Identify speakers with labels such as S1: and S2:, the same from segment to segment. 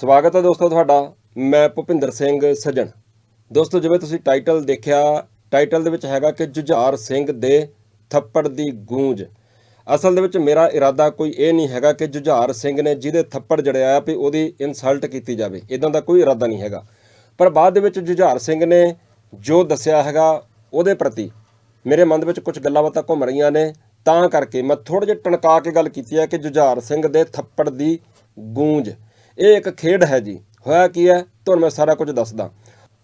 S1: ਸਵਾਗਤ ਹੈ ਦੋਸਤੋ ਤੁਹਾਡਾ। ਮੈਂ ਭੁਪਿੰਦਰ ਸਿੰਘ ਸੱਜਣ। ਦੋਸਤੋ, ਜਿਵੇਂ ਤੁਸੀਂ ਟਾਈਟਲ ਦੇਖਿਆ, ਟਾਈਟਲ ਦੇ ਵਿੱਚ ਹੈਗਾ ਕਿ ਜੁਝਾਰ ਸਿੰਘ ਦੇ ਥੱਪੜ ਦੀ ਗੂੰਜ। ਅਸਲ ਦੇ ਵਿੱਚ ਮੇਰਾ ਇਰਾਦਾ ਕੋਈ ਇਹ ਨਹੀਂ ਹੈਗਾ ਕਿ ਜੁਝਾਰ ਸਿੰਘ ਨੇ ਜਿਹਦੇ ਥੱਪੜ ਜੜਿਆ ਆ ਵੀ ਉਹਦੀ ਇਨਸਲਟ ਕੀਤੀ ਜਾਵੇ। ਇਦਾਂ ਦਾ ਕੋਈ ਇਰਾਦਾ ਨਹੀਂ ਹੈਗਾ। ਪਰ ਬਾਅਦ ਦੇ ਵਿੱਚ ਜੁਝਾਰ ਸਿੰਘ ਨੇ ਜੋ ਦੱਸਿਆ ਹੈਗਾ ਉਹਦੇ ਪ੍ਰਤੀ ਮੇਰੇ ਮਨ ਦੇ ਵਿੱਚ ਕੁਝ ਗੱਲਾਂ ਬਾਤਾਂ ਘੁੰਮ ਰਹੀਆਂ ਨੇ। ਤਾਂ ਕਰਕੇ ਮੈਂ ਥੋੜਾ ਜਿਹਾ ਟਣਕਾ ਕੇ ਗੱਲ ਕੀਤੀ ਹੈ ਕਿ ਜੁਝਾਰ ਸਿੰਘ ਦੇ ਥੱਪੜ ਦੀ ਗੂੰਜ। ਇਹ ਇੱਕ ਖੇਡ ਹੈ ਜੀ। ਹੋਇਆ ਕੀ ਹੈ? ਤੁਹਾਨੂੰ ਮੈਂ ਸਾਰਾ ਕੁਝ ਦੱਸਦਾ।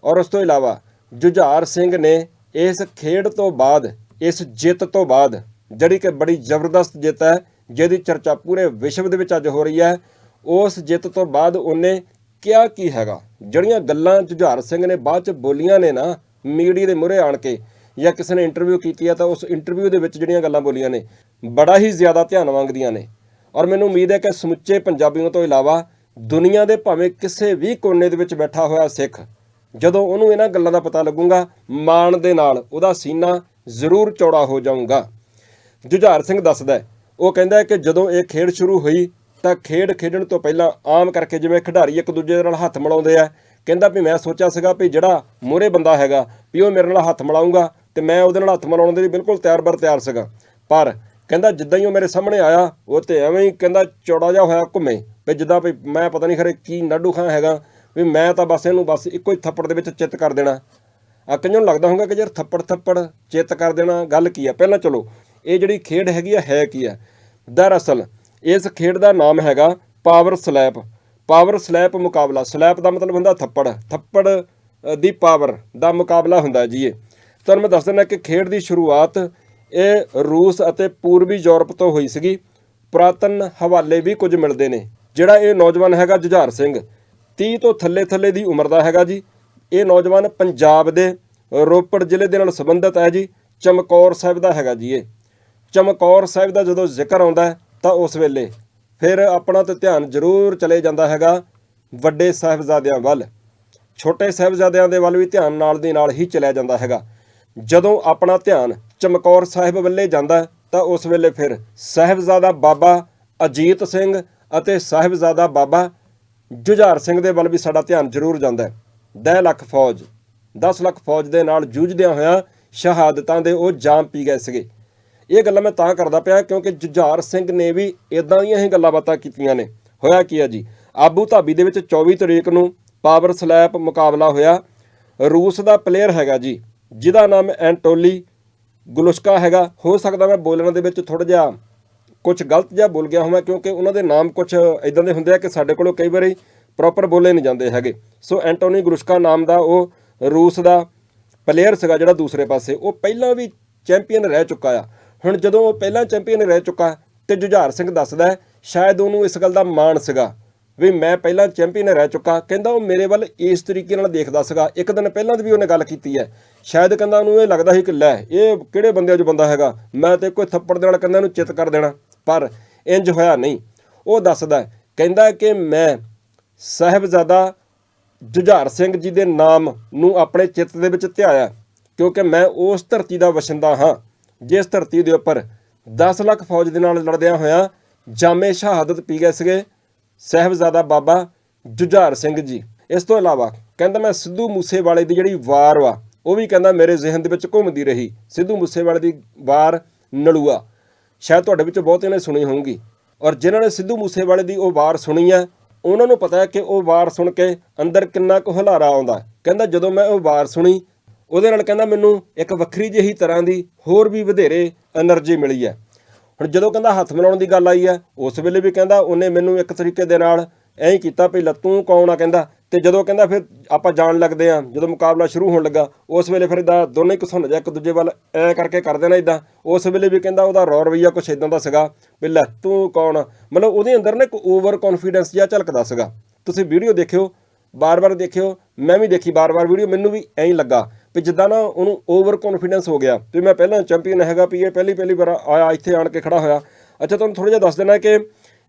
S1: ਔਰ ਉਸ ਤੋਂ ਇਲਾਵਾ ਜੁਝਾਰ ਸਿੰਘ ਨੇ ਇਸ ਖੇਡ ਤੋਂ ਬਾਅਦ, ਇਸ ਜਿੱਤ ਤੋਂ ਬਾਅਦ ਜਿਹੜੀ ਕਿ ਬੜੀ ਜ਼ਬਰਦਸਤ ਜਿੱਤ ਹੈ, ਜਿਹਦੀ ਚਰਚਾ ਪੂਰੇ ਵਿਸ਼ਵ ਦੇ ਵਿੱਚ ਅੱਜ ਹੋ ਰਹੀ ਹੈ, ਉਸ ਜਿੱਤ ਤੋਂ ਬਾਅਦ ਉਹਨੇ ਕਿਹਾ ਕੀ ਹੈਗਾ? ਜਿਹੜੀਆਂ ਗੱਲਾਂ ਜੁਝਾਰ ਸਿੰਘ ਨੇ ਬਾਅਦ ਚ ਬੋਲੀਆਂ ਨੇ ਨਾ, ਮੀਡੀਆ ਦੇ ਮੂਹਰੇ ਆਣ ਕੇ, ਜਾਂ ਕਿਸੇ ਨੇ ਇੰਟਰਵਿਊ ਕੀਤੀ ਹੈ ਤਾਂ ਉਸ ਇੰਟਰਵਿਊ ਦੇ ਵਿੱਚ ਜਿਹੜੀਆਂ ਗੱਲਾਂ ਬੋਲੀਆਂ ਨੇ, ਬੜਾ ਹੀ ਜ਼ਿਆਦਾ ਧਿਆਨ ਮੰਗਦੀਆਂ ਨੇ। ਔਰ ਮੈਨੂੰ ਉਮੀਦ ਹੈ ਕਿ ਸਮੁੱਚੇ ਪੰਜਾਬੀਆਂ ਤੋਂ ਇਲਾਵਾ ਦੁਨੀਆ ਦੇ ਭਾਵੇਂ ਕਿਸੇ ਵੀ ਕੋਨੇ ਦੇ ਵਿੱਚ ਬੈਠਾ ਹੋਇਆ ਸਿੱਖ, ਜਦੋਂ ਉਹਨੂੰ ਇਹਨਾਂ ਗੱਲਾਂ ਦਾ ਪਤਾ ਲੱਗੂਗਾ, ਮਾਣ ਦੇ ਨਾਲ ਉਹਦਾ ਸੀਨਾ ਜ਼ਰੂਰ ਚੌੜਾ ਹੋ ਜਾਊਗਾ। ਜੁਝਾਰ ਸਿੰਘ ਦੱਸਦਾ ਉਹ ਕਹਿੰਦਾ ਕਿ ਜਦੋਂ ਇਹ ਖੇਡ ਸ਼ੁਰੂ ਹੋਈ, ਤਾਂ ਖੇਡ ਖੇਡਣ ਤੋਂ ਪਹਿਲਾਂ ਆਮ ਕਰਕੇ ਜਿਵੇਂ ਖਿਡਾਰੀ ਇੱਕ ਦੂਜੇ ਦੇ ਨਾਲ ਹੱਥ ਮਿਲਾਉਂਦੇ ਆ, ਕਹਿੰਦਾ ਵੀ ਮੈਂ ਸੋਚਿਆ ਸੀਗਾ ਵੀ ਜਿਹੜਾ ਮੂਹਰੇ ਬੰਦਾ ਹੈਗਾ ਵੀ ਉਹ ਮੇਰੇ ਨਾਲ ਹੱਥ ਮਿਲਾਊਗਾ ਤੇ ਮੈਂ ਉਹਦੇ ਨਾਲ ਹੱਥ ਮਿਲਾਉਣ ਦੇ ਲਈ ਬਿਲਕੁਲ ਤਿਆਰ ਬਰ ਤਿਆਰ ਸੀਗਾ। ਪਰ ਕਹਿੰਦਾ ਜਿੱਦਾਂ ਹੀ ਉਹ ਮੇਰੇ ਸਾਹਮਣੇ ਆਇਆ, ਉਹ ਤੇ ਐਵੇਂ ਹੀ ਕਹਿੰਦਾ ਚੌੜਾ ਜਿਹਾ ਹੋਇਆ ਘੁੰਮੇ। ਵੀ ਜਿੱਦਾਂ ਵੀ ਮੈਂ ਪਤਾ ਨਹੀਂ ਖਰੇ ਕੀ ਨਾਡੂ ਖਾਂ ਹੈਗਾ, ਵੀ ਮੈਂ ਤਾਂ ਬਸ ਇਹਨੂੰ ਬਸ ਇੱਕੋ ਹੀ ਥੱਪੜ ਦੇ ਵਿੱਚ ਚਿੱਤ ਕਰ ਦੇਣਾ। ਆ ਕਈਆਂ ਨੂੰ ਲੱਗਦਾ ਹੋਊਗਾ ਕਿ ਯਾਰ ਥੱਪੜ ਥੱਪੜ ਚਿੱਤ ਕਰ ਦੇਣਾ, ਗੱਲ ਕੀ ਆ? ਪਹਿਲਾਂ ਚਲੋ, ਇਹ ਜਿਹੜੀ ਖੇਡ ਹੈਗੀ ਆ, ਹੈ ਕੀ ਆ? ਦਰਅਸਲ ਇਸ ਖੇਡ ਦਾ ਨਾਮ ਹੈਗਾ ਪਾਵਰ ਸਲੈਪ ਪਾਵਰ ਸਲੈਪ ਮੁਕਾਬਲਾ। ਸਲੈਪ ਦਾ ਮਤਲਬ ਹੁੰਦਾ ਥੱਪੜ। ਥੱਪੜ ਦੀ ਪਾਵਰ ਦਾ ਮੁਕਾਬਲਾ ਹੁੰਦਾ ਜੀ ਇਹ। ਤੁਹਾਨੂੰ ਮੈਂ ਦੱਸ ਦਿੰਦਾ ਕਿ ਖੇਡ ਦੀ ਸ਼ੁਰੂਆਤ ਇਹ ਰੂਸ ਅਤੇ ਪੂਰਬੀ ਯੂਰਪ ਤੋਂ ਹੋਈ ਸੀਗੀ। ਪੁਰਾਤਨ ਹਵਾਲੇ ਵੀ ਕੁਝ ਮਿਲਦੇ ਨੇ, ਜਿਹੜਾ ਇਹ ਨੌਜਵਾਨ ਹੈਗਾ ਜੁਝਾਰ ਸਿੰਘ। 30 ਤੋਂ ਥੱਲੇ ਥੱਲੇ ਦੀ ਉਮਰ ਦਾ ਹੈਗਾ ਜੀ। ਇਹ ਨੌਜਵਾਨ ਪੰਜਾਬ ਦੇ ਰੋਪੜ ਜ਼ਿਲ੍ਹੇ ਦੇ ਨਾਲ ਸੰਬੰਧਿਤ ਹੈ ਜੀ। ਚਮਕੌਰ ਸਾਹਿਬ ਦਾ ਹੈਗਾ ਜੀ ਇਹ। ਚਮਕੌਰ ਸਾਹਿਬ ਦਾ ਜਦੋਂ ਜ਼ਿਕਰ ਆਉਂਦਾ ਤਾਂ ਉਸ ਵੇਲੇ ਫਿਰ ਆਪਣਾ ਤੇ ਧਿਆਨ ਜ਼ਰੂਰ ਚਲੇ ਜਾਂਦਾ ਹੈਗਾ ਵੱਡੇ ਸਾਹਿਬਜ਼ਾਦਿਆਂ ਵੱਲ। ਛੋਟੇ ਸਾਹਿਬਜ਼ਾਦਿਆਂ ਦੇ ਵੱਲ ਵੀ ਧਿਆਨ ਨਾਲ ਦੀ ਨਾਲ ਹੀ ਚਲਿਆ ਜਾਂਦਾ ਹੈਗਾ। ਜਦੋਂ ਆਪਣਾ ਧਿਆਨ ਚਮਕੌਰ ਸਾਹਿਬ ਵੱਲੇ ਜਾਂਦਾ ਤਾਂ ਉਸ ਵੇਲੇ ਫਿਰ ਸਾਹਿਬਜ਼ਾਦਾ ਬਾਬਾ ਅਜੀਤ ਸਿੰਘ ਅਤੇ ਸਾਹਿਬਜ਼ਾਦਾ ਬਾਬਾ ਜੁਝਾਰ ਸਿੰਘ ਦੇ ਵੱਲ ਵੀ ਸਾਡਾ ਧਿਆਨ ਜ਼ਰੂਰ ਜਾਂਦਾ ਹੈ। 10 ਲੱਖ ਫੌਜ 10 ਲੱਖ ਫੌਜ ਦੇ ਨਾਲ ਜੂਝਦਿਆਂ ਹੋਇਆਂ ਸ਼ਹਾਦਤਾਂ ਦੇ ਉਹ ਜਾਮ ਪੀ ਗਏ ਸੀਗੇ। ਇਹ ਗੱਲਾਂ ਮੈਂ ਤਾਂ ਕਰਦਾ ਪਿਆ ਕਿਉਂਕਿ ਜੁਝਾਰ ਸਿੰਘ ਨੇ ਵੀ ਇਦਾਂ ਦੀਆਂ ਹੀ ਗੱਲਾਂ ਬਾਤਾਂ ਕੀਤੀਆਂ ਨੇ। ਹੋਇਆ ਕੀ ਆ ਜੀ? ਆਬੂ ਧਾਬੀ ਦੇ ਵਿੱਚ 24 ਤਰੀਕ ਨੂੰ ਪਾਵਰ ਸਲੈਪ ਮੁਕਾਬਲਾ ਹੋਇਆ। ਰੂਸ ਦਾ ਪਲੇਅਰ ਹੈਗਾ ਜੀ। ਜਿਹਦਾ ਨਾਮ ਐਂਟੋਲੀ ਗੁਲੁਸ਼ਕਾ ਹੈਗਾ। ਹੋ ਸਕਦਾ ਮੈਂ ਬੋਲਣ ਦੇ ਵਿੱਚ ਥੋੜਾ ਜਿਹਾ ਕੁਝ ਗਲਤ ਜਿਹਾ ਬੋਲ ਗਿਆ ਹੋਵਾਂ, ਕਿਉਂਕਿ ਉਹਨਾਂ ਦੇ ਨਾਮ ਕੁਝ ਇਦਾਂ ਦੇ ਹੁੰਦੇ ਆ ਕਿ ਸਾਡੇ ਕੋਲੋਂ ਕਈ ਵਾਰੀ ਪ੍ਰੋਪਰ ਬੋਲੇ ਨਹੀਂ ਜਾਂਦੇ ਹੈਗੇ। ਸੋ ਐਂਟੋਨੀ ਗਰੁਸ਼ਕਾ ਨਾਮ ਦਾ ਉਹ ਰੂਸ ਦਾ ਪਲੇਅਰ ਸੀਗਾ ਜਿਹੜਾ ਦੂਸਰੇ ਪਾਸੇ। ਉਹ ਪਹਿਲਾਂ ਵੀ ਚੈਂਪੀਅਨ ਰਹਿ ਚੁੱਕਾ ਆ। ਹੁਣ ਜਦੋਂ ਉਹ ਪਹਿਲਾਂ ਚੈਂਪੀਅਨ ਰਹਿ ਚੁੱਕਾ, ਤੇ ਜੁਝਾਰ ਸਿੰਘ ਦੱਸਦਾ ਸ਼ਾਇਦ ਉਹਨੂੰ ਇਸ ਗੱਲ ਦਾ ਮਾਣ ਸੀਗਾ। ਵੀ ਮੈਂ ਪਹਿਲਾਂ ਚੈਂਪੀਅਨ ਰਹਿ ਚੁੱਕਾ। ਕਹਿੰਦਾ ਉਹ ਮੇਰੇ ਵੱਲ ਇਸ ਤਰੀਕੇ ਨਾਲ ਦੇਖਦਾ ਸੀਗਾ। ਇੱਕ ਦਿਨ ਪਹਿਲਾਂ ਦੀ ਵੀ ਉਹਨੇ ਗੱਲ ਕੀਤੀ ਹੈ। ਸ਼ਾਇਦ ਕਹਿੰਦਾ ਉਹਨੂੰ ਇਹ ਲੱਗਦਾ ਸੀ ਕਿ ਲੈ, ਇਹ ਕਿਹੜੇ ਬੰਦਿਆਂ 'ਚ ਬੰਦਾ ਹੈਗਾ? ਮੈਂ ਤੇ ਕੋਈ ਥੱਪੜ ਦੇ ਨਾਲ ਕਹਿੰਦਾ ਇਹਨੂੰ ਚਿੱਤ ਕਰ ਦੇਣਾ। ਪਰ ਇੰਜ ਹੋਇਆ ਨਹੀਂ। ਉਹ ਦੱਸਦਾ ਕਹਿੰਦਾ ਕਿ ਮੈਂ ਸਾਹਿਬਜ਼ਾਦਾ ਜੁਝਾਰ ਸਿੰਘ ਜੀ ਦੇ ਨਾਮ ਨੂੰ ਆਪਣੇ ਚਿੱਤ ਦੇ ਵਿੱਚ ਧਿਆਇਆ ਕਿਉਂਕਿ ਮੈਂ ਉਸ ਧਰਤੀ ਦਾ ਵਸਿੰਦਾ ਹਾਂ, ਜਿਸ ਧਰਤੀ ਦੇ ਉੱਪਰ 10 ਲੱਖ ਫੌਜ ਦੇ ਨਾਲ ਲੜਦਿਆਂ ਹੋਇਆਂ ਜਾਮੇ ਸ਼ਹਾਦਤ ਪੀ ਗਏ ਸੀਗੇ। ਸਹਿਬਜ਼ਾਦਾ ਬਾਬਾ ਜੁਝਾਰ ਸਿੰਘ ਜੀ। ਇਸ ਤੋਂ ਇਲਾਵਾ ਕਹਿੰਦਾ ਮੈਂ ਸਿੱਧੂ ਮੂਸੇਵਾਲੇ ਦੀ ਜਿਹੜੀ ਵਾਰ ਵਾ, ਉਹ ਵੀ ਕਹਿੰਦਾ ਮੇਰੇ ਜ਼ਿਹਨ ਦੇ ਵਿੱਚ ਘੁੰਮਦੀ ਰਹੀ। ਸਿੱਧੂ ਮੂਸੇਵਾਲੇ ਦੀ ਵਾਰ ਨਲੂਆ। ਸ਼ਾਇਦ ਤੁਹਾਡੇ ਵਿੱਚੋਂ ਬਹੁਤੇ ਨੇ ਸੁਣੀ ਹੋਊਗੀ। ਔਰ ਜਿਨ੍ਹਾਂ ਨੇ ਸਿੱਧੂ ਮੂਸੇਵਾਲੇ ਦੀ ਉਹ ਵਾਰ ਸੁਣੀ ਹੈ, ਉਹਨਾਂ ਨੂੰ ਪਤਾ ਹੈ ਕਿ ਉਹ ਵਾਰ ਸੁਣ ਕੇ ਅੰਦਰ ਕਿੰਨਾ ਕੁ ਹਲਾਰਾ ਆਉਂਦਾ। ਕਹਿੰਦਾ ਜਦੋਂ ਮੈਂ ਉਹ ਵਾਰ ਸੁਣੀ, ਉਹਦੇ ਨਾਲ ਕਹਿੰਦਾ ਮੈਨੂੰ ਇੱਕ ਵੱਖਰੀ ਜਿਹੀ ਤਰ੍ਹਾਂ ਦੀ ਹੋਰ ਵੀ ਵਧੇਰੇ એનર્ਜੀ ਮਿਲੀ ਹੈ। ਹੁਣ ਜਦੋਂ ਕਹਿੰਦਾ ਹੱਥ ਮਿਲਾਉਣ ਦੀ ਗੱਲ ਆਈ ਹੈ ਉਸ ਵੇਲੇ ਵੀ ਕਹਿੰਦਾ ਉਹਨੇ ਮੈਨੂੰ ਇੱਕ ਤਰੀਕੇ ਦੇ ਨਾਲ ਐਂ ਹੀ ਕੀਤਾ ਵੀ ਲੱਤੂ ਕੌਣ ਆ ਕਹਿੰਦਾ। ਤੇ ਜਦੋਂ ਕਹਿੰਦਾ ਫਿਰ ਆਪਾਂ ਜਾਣ ਲੱਗਦੇ ਆ, ਜਦੋਂ ਮੁਕਾਬਲਾ ਸ਼ੁਰੂ ਹੋਣ ਲੱਗਾ, ਉਸ ਵੇਲੇ ਫਿਰ ਇਦਾਂ ਦੋਨੇ ਘਸੁੰਨ ਜਾ, ਇੱਕ ਦੂਜੇ ਵੱਲ ਐ ਕਰਕੇ ਕਰ ਦੇਣਾ ਇਦਾਂ ਉਸ ਵੇਲੇ ਵੀ ਕਹਿੰਦਾ ਉਹਦਾ ਰੌ ਰਵਈਆ ਕੁਛ ਇਦਾਂ ਦਾ ਸੀਗਾ ਵੀ ਲੈ ਤੂੰ ਕੌਣ ਆ? ਮਤਲਬ ਉਹਦੇ ਅੰਦਰ ਨਾ ਇੱਕ ਓਵਰ ਕੌਨਫੀਡੈਂਸ ਜਿਹਾ ਝਲਕਦਾ ਸੀਗਾ। ਤੁਸੀਂ ਵੀਡੀਓ ਦੇਖਿਓ ਬਾਰ-ਬਾਰ ਦੇਖਿਓ, ਮੈਂ ਵੀ ਦੇਖੀ ਬਾਰ-ਬਾਰ ਵੀਡੀਓ, ਮੈਨੂੰ ਵੀ ਐਂ ਹੀ ਲੱਗਾ। ਵੀ ਜਿੱਦਾਂ ਨਾ ਉਹਨੂੰ ਓਵਰ ਕੌਨਫੀਡੈਂਸ ਹੋ ਗਿਆ, ਵੀ ਮੈਂ ਪਹਿਲਾਂ ਚੈਂਪੀਅਨ ਹੈਗਾ ਵੀ ਇਹ ਪਹਿਲੀ ਪਹਿਲੀ ਵਾਰ ਆਇਆ, ਇੱਥੇ ਆਣ ਕੇ ਖੜਾ ਹੋਇਆ। ਅੱਛਾ, ਤੁਹਾਨੂੰ ਥੋੜਾ ਜਿਹਾ ਦੱਸ ਦੇਣਾ ਕਿ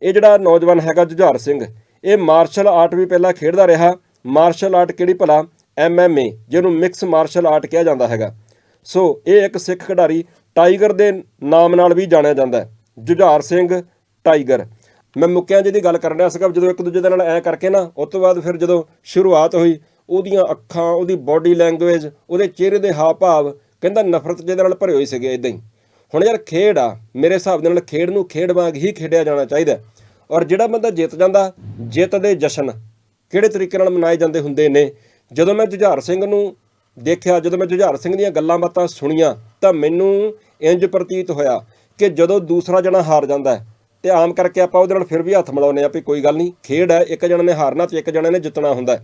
S1: ਇਹ ਜਿਹੜਾ ਨੌਜਵਾਨ ਹੈਗਾ ਜੁਝਾਰ ਸਿੰਘ, ਇਹ ਮਾਰਸ਼ਲ ਆਰਟ ਵੀ ਪਹਿਲਾਂ ਖੇਡਦਾ ਰਿਹਾ। ਮਾਰਸ਼ਲ ਆਰਟ ਕਿਹੜੀ ਭਲਾ? ਐਮਐਮਏ ਜਿਹਨੂੰ ਮਿਕਸ ਮਾਰਸ਼ਲ ਆਰਟ ਕਿਹਾ ਜਾਂਦਾ ਹੈਗਾ। ਸੋ ਇਹ ਇੱਕ ਸਿੱਖ ਖਿਡਾਰੀ ਟਾਈਗਰ ਦੇ ਨਾਮ ਨਾਲ ਵੀ ਜਾਣਿਆ ਜਾਂਦਾ ਹੈ। ਜੁਝਾਰ ਸਿੰਘ ਟਾਈਗਰ ਮੈਂ ਮੁੱਕਿਆਂ ਜਿਹਦੀ ਗੱਲ ਕਰਨ ਰਿਹਾ ਸੀਗਾ ਜਦੋਂ ਇੱਕ ਦੂਜੇ ਦੇ ਨਾਲ ਐ ਕਰਕੇ ਨਾ, ਉਸ ਤੋਂ ਬਾਅਦ ਫਿਰ ਜਦੋਂ ਸ਼ੁਰੂਆਤ ਹੋਈ ਉਹਦੀਆਂ ਅੱਖਾਂ, ਉਹਦੀ ਬਾਡੀ ਲੈਂਗੁਏਜ ਉਹਦੇ ਚਿਹਰੇ ਦੇ ਹਾਵ ਭਾਵ ਕਹਿੰਦਾ ਨਫ਼ਰਤ ਜਿਹਦੇ ਨਾਲ ਭਰੇ ਹੋਏ ਸੀਗੇ ਇਦਾਂ ਹੀ। ਹੁਣ ਯਾਰ ਖੇਡ ਆ, ਮੇਰੇ ਹਿਸਾਬ ਦੇ ਨਾਲ ਖੇਡ ਨੂੰ ਖੇਡ ਵਾਂਗ ਹੀ ਖੇਡਿਆ ਜਾਣਾ ਚਾਹੀਦਾ ਔਰ ਜਿਹੜਾ ਬੰਦਾ ਜਿੱਤ ਜਾਂਦਾ, ਜਿੱਤ ਦੇ ਜਸ਼ਨ ਕਿਹੜੇ ਤਰੀਕੇ ਨਾਲ ਮਨਾਏ ਜਾਂਦੇ ਹੁੰਦੇ ਨੇ? ਜਦੋਂ ਮੈਂ ਜੁਝਾਰ ਸਿੰਘ ਨੂੰ ਦੇਖਿਆ, ਜਦੋਂ ਮੈਂ ਜੁਝਾਰ ਸਿੰਘ ਦੀਆਂ ਗੱਲਾਂ ਬਾਤਾਂ ਸੁਣੀਆਂ, ਤਾਂ ਮੈਨੂੰ ਇੰਜ ਪ੍ਰਤੀਤ ਹੋਇਆ ਕਿ ਜਦੋਂ ਦੂਸਰਾ ਜਣਾ ਹਾਰ ਜਾਂਦਾ ਹੈ, ਤੇ ਆਮ ਕਰਕੇ ਆਪਾਂ ਉਹਦੇ ਨਾਲ ਫਿਰ ਵੀ ਹੱਥ ਮਿਲਾਉਂਦੇ ਆ ਵੀ ਕੋਈ ਗੱਲ ਨਹੀਂ, ਖੇਡ ਹੈ, ਇੱਕ ਜਣੇ ਨੇ ਹਾਰਨਾ ਤੇ ਇੱਕ ਜਣੇ ਨੇ ਜਿੱਤਣਾ ਹੁੰਦਾ